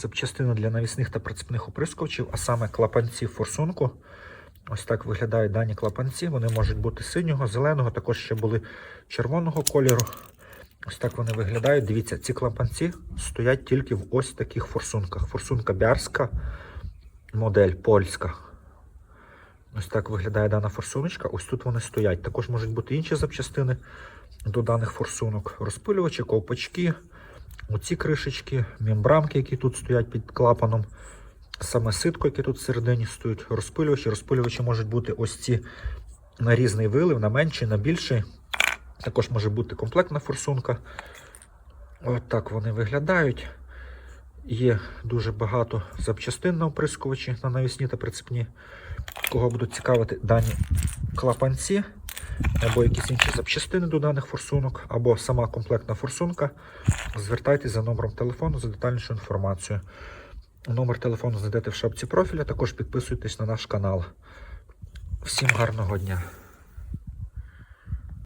запчастини для навісних та прицепних оприскувачів, а саме клапанці форсунку. Ось так виглядають дані клапанці. Вони можуть бути синього, зеленого, також ще були червоного кольору. Ось так вони виглядають. Дивіться, ці клапанці стоять тільки в ось таких форсунках. Форсунка Бярська, модель польська. Ось так виглядає дана форсуночка. Ось тут вони стоять. Також можуть бути інші запчастини до даних форсунок. Розпилювачі, ковпачки, оці кришечки, мембранки, які тут стоять під клапаном. Саме ситко, яке тут всередині стоять, розпилювачі. Розпилювачі можуть бути ось ці на різний вилив, на менший, на більший. Також може бути комплектна форсунка. От так вони виглядають. Є дуже багато запчастин на оприскувачі на навісні та прицепні. Кого будуть цікавити дані клапанці, або якісь інші запчастини до даних форсунок, або сама комплектна форсунка, звертайтеся за номером телефону за детальнішу інформацію. Номер телефону знайдете в шапці профіля, також підписуйтесь на наш канал. Всім гарного дня!